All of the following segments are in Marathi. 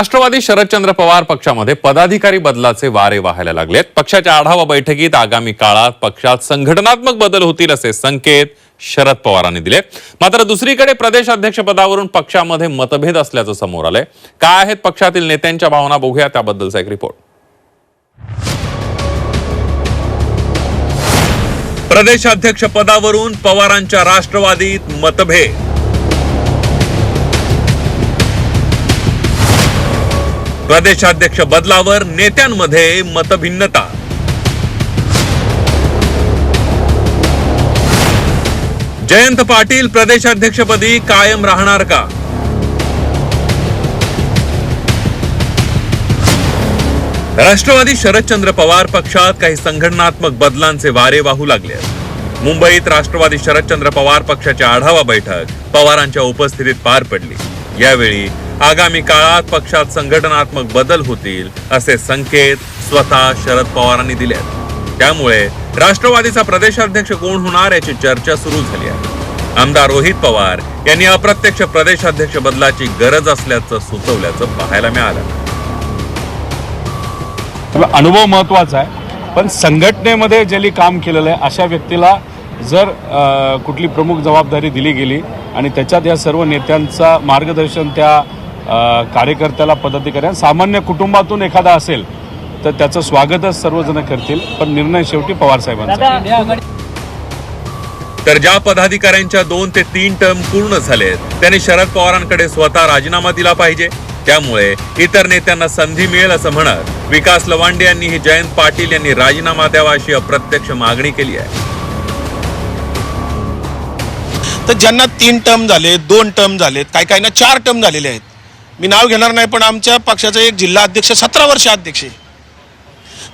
राष्ट्रवादी शरदचंद्र पवार पक्षामध्ये पदाधिकारी बदलाचे वारे वाहायला लागलेत. पक्षाच्या आढावा बैठकीत आगामी काळात पक्षात संघटनात्मक बदल होतील असे संकेत शरद पवारांनी दिले मात्र दुसरीकडे प्रदेश अध्यक्षपदावरून पक्षामध्ये मतभेद असल्याचं समोर आलंय. काय आहेत पक्षातील नेत्यांच्या भावना बघूया त्याबद्दलचा एक रिपोर्ट प्रदेशाध्यक्ष पदावरून पवारांच्या राष्ट्रवादीत मतभेद प्रदेशाध्यक्ष बदलावर नेत्यांमध्ये मतभिन्नता. जयंत पाटील प्रदेशाध्यक्षपदी कायम राहणार का? राष्ट्रवादी शरदचंद्र पवार पक्षात काही संघटनात्मक बदलांचे वारे वाहू लागले मुंबईत राष्ट्रवादी शरदचंद्र पवार पक्षाची आढावा बैठक पवारांच्या उपस्थितीत पार पडली. यावेळी आगामी काळात पक्षात संघटनात्मक बदल होतील असे संकेत स्वतः शरद पवारांनी दिले त्यामुळे राष्ट्रवादीचा प्रदेशाध्यक्ष कोण होणार याची चर्चा सुरू झाली आहे. आमदार रोहित पवार यांनी अप्रत्यक्ष प्रदेशाध्यक्ष बदलाची गरज असल्याचं सुचवल्याचं पाहायला मिळालं. अनुभव महत्त्वाचा आहे. पण संघटनेमध्ये ज्यांनी काम केलेलं आहे अशा व्यक्तीला जर कुठली प्रमुख जबाबदारी दिली गेली आणि त्याच्यात या सर्व नेत्यांचा मार्गदर्शन त्या कार्यकर्त्याला पदाधिकाऱ्या सामान्य कुटुंबातून एखादा असेल तर त्याचं स्वागतच सर्वजण करतील पण निर्णय शेवटी पवारसाहेबांचा आहे. तर ज्या पदाधिकाऱ्यांच्या दोन ते तीन टर्म पूर्ण झालेत त्यांनी शरद पवारांकडे स्वतः राजीनामा दिला पाहिजे त्यामुळे इतर नेत्यांना संधी मिळेल असं म्हणत विकास लवांडे यांनीही जयंत पाटील यांनी राजीनामा द्यावा अशी अप्रत्यक्ष मागणी केली आहे तर ज्यांना तीन टर्म झाले दोन टर्म झालेत काही काहींना चार टर्म झालेले आहेत. मी नाव घेणार नाही पण आमच्या पक्षाचा एक जिल्हा अध्यक्ष सतरा वर्ष अध्यक्ष आहे.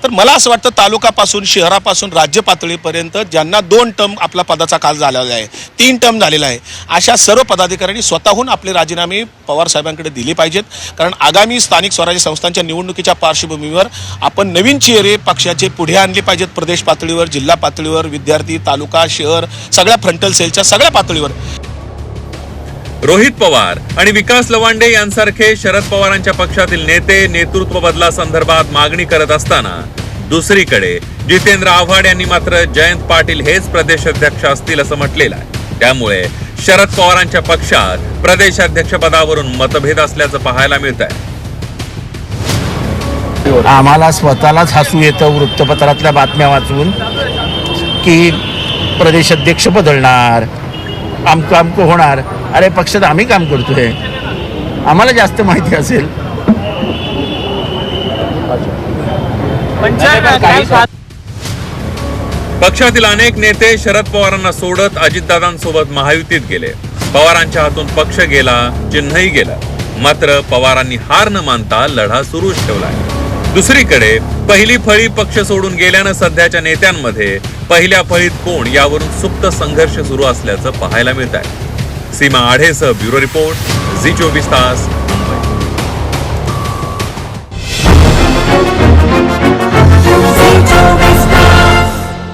तर मला असं वाटतं तालुकापासून शहरापासून राज्य पातळीपर्यंत ज्यांना दोन टर्म आपला पदाचा काल झालेला आहे तीन टर्म झालेला आहे अशा सर्व पदाधिकाऱ्यांनी स्वतःहून आपले राजीनामे पवार साहेबांकडे दिले पाहिजेत. कारण आगामी स्थानिक स्वराज्य संस्थांच्या निवडणुकीच्या पार्श्वभूमीवर आपण नवीन चेहरे पक्षाचे पुढे आणले पाहिजेत. प्रदेश पातळीवर जिल्हा पातळीवर विद्यार्थी तालुका शहर सगळ्या फ्रंटल सेलच्या सगळ्या पातळीवर. रोहित पवार आणि विकास लवांडे यांसारखे शरद पवारांच्या पक्षातील नेते नेतृत्व बदलासंदर्भात मागणी करत असताना दुसरीकडे जितेंद्र आव्हाड यांनी मात्र जयंत पाटील हेच प्रदेशाध्यक्ष असतील असं म्हटलेलं आहे. त्यामुळे शरद पवारांच्या पक्षात प्रदेशाध्यक्ष पदावरून मतभेद असल्याचं पाहायला मिळत आहे आम्हाला स्वतःलाच हसू येतं वृत्तपत्रातल्या बातम्या वाचून की प्रदेशाध्यक्ष बदलणार आमकं आमकं होणार. अरे पक्षात आम्ही काम करतोय. आम्हाला जास्त माहिती असेल. पक्षातील अनेक नेते शरद पवारांना सोडत अजितदादांसोबत महायुतीत गेले. पवारांच्या हातून पक्ष गेला चिन्हही गेलं. मात्र पवारांनी हार न मानता लढा सुरूच ठेवलाय. दुसरीकडे पहिली फळी पक्ष सोडून गेल्यानं सध्याच्या नेत्यांमध्ये पहिल्या फळीत कोण यावरून सुप्त संघर्ष सुरू असल्याचं पाहायला मिळत आहे सीमा आढेसह ब्युरो रिपोर्ट झी चोवीस तास